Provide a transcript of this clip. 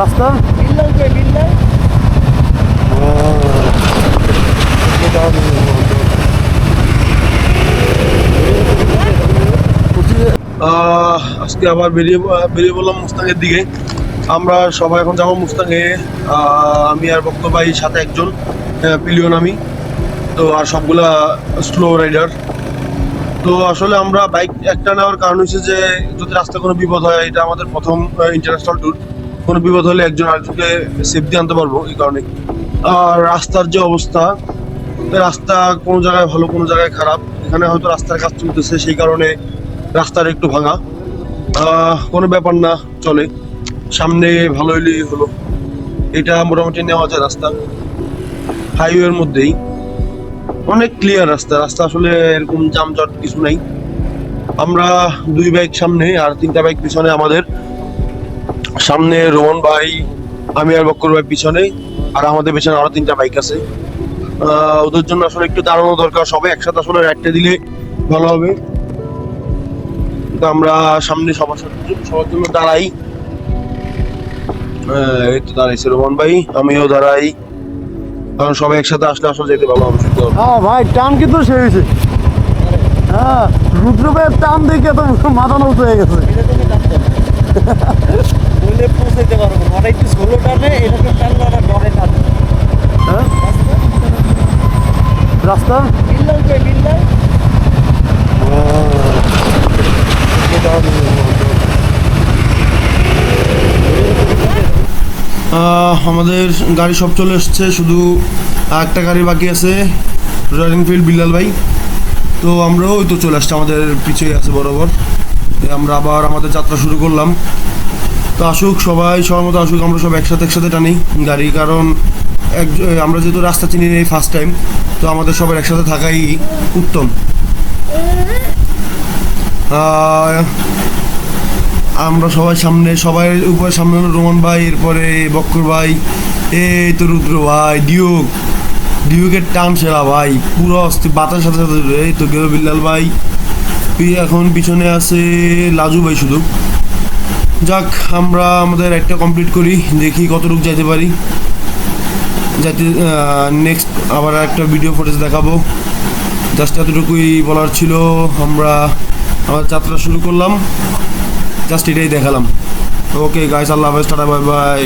রাস্তা? আজকে আবার বেরিয়ে বেরিয়ে বললাম মুস্তাঙের দিকে। আমরা সবাই এখন যাব মুস্তাঙে আমি আর বক্ত ভাই সাথে একজন পিলিয়ন আমি। তো আর সবগুলা স্লো রাইডার তো আসলে আমরা বাইক একটা নেওয়ার কারণ হচ্ছে যে, যদি রাস্তায় কোনো বিপদ হয়, এটা আমাদের প্রথম ইন্টারন্যাশনাল ট্যুর কোনো বিপদ হলে একজন আরেকজনকে সেফটি আনতে পারব এই কারণে। আর রাস্তার যে অবস্থা রাস্তা কোনো জায়গায় ভালো, কোনো জায়গায় খারাপ। এখানে হয়তো রাস্তার কাজ চলতেছে, সেই কারণে রাস্তার একটু ভাঙা। কোনো ব্যাপার না, চলে। সামনে ভালো হইলেই হলো। এটা মোটামুটি নেওয়া যায় রাস্তা। হাইওয়ের মধ্যেই। অনেক ক্লিয়ার রাস্তা। রাস্তা আসলে এরকম জামজট কিছু নাই। আমরা দুই বাইক সামনে আর তিনটা বাইক পিছনে আমাদের। সামনে রোহন ভাই, আমি আর বক্কর ভাই পিছনে আর আমাদের পিছনে আরও তিনটা বাইক আছে। ওদের জন্য আসলে একটু দাঁড়ানো দরকার, সবাই একসাথে আসলে রাইডটা দিলে ভালো হবে। তো আমরা সামনে সবার সবার জন্য দাঁড়াই। এই তো দাঁড়াইছে রোহন ভাই, আমিও দাঁড়াই। কারণ সবাই একসাথে আসলে আসলে যেতে ভালো হবে হ্যাঁ ভাই, টান কিন্তু সে হয়েছে। হ্যাঁ রুদ্র ভাইয়ের টান দেখে তো মাথা হয়ে গেছে। পৌঁছাইতে পারব না। ওরা একটু টানে এরকম টানলে ওরা ডরে টানে। হ্যাঁ? রাস্তা? মিললাম মিললাম আমাদের গাড়ি সব চলে এসছে শুধু একটা গাড়ি বাকি আছে রয়্যাল এনফিল্ড বিল্লাল ভাই। তো আমরাও ওই তো চলে আসছি আমাদের পিছিয়ে আছে বরাবর। আমরা আবার আমাদের যাত্রা শুরু করলাম। তো আসুক, সবাই, সবার মতো আসুক, আমরা সব একসাথে একসাথে টানি গাড়ি, কারণ এক আমরা যেহেতু রাস্তা চিনি নেই ফার্স্ট টাইম তো আমাদের সবার একসাথে থাকাই উত্তম। আমরা সবাই সামনে, সবাই উপরে সামনে রোমান ভাই, এরপরে বক্কর ভাই এ তো রুদ্র ভাই ডিউক ডিউকের টান সেরা ভাই, পুরো অস্থি বাতার সাথে সাথে, এই তো গেল বিল্লাল ভাই। এখন পিছনে আছে লাজু ভাই শুধু। যাক, আমরা আমাদের একটা কমপ্লিট করি, দেখি কতটুকু যেতে পারি। যাতে নেক্সট আবার একটা ভিডিও ফুটেজ দেখাবো। জাস্ট এতটুকুই বলার ছিল, আমরা আমার যাত্রা শুরু করলাম। জাস্ট এটাই দেখালাম। ওকে গাইস আল্লাহ হাফেজ, টাটা বাই বাই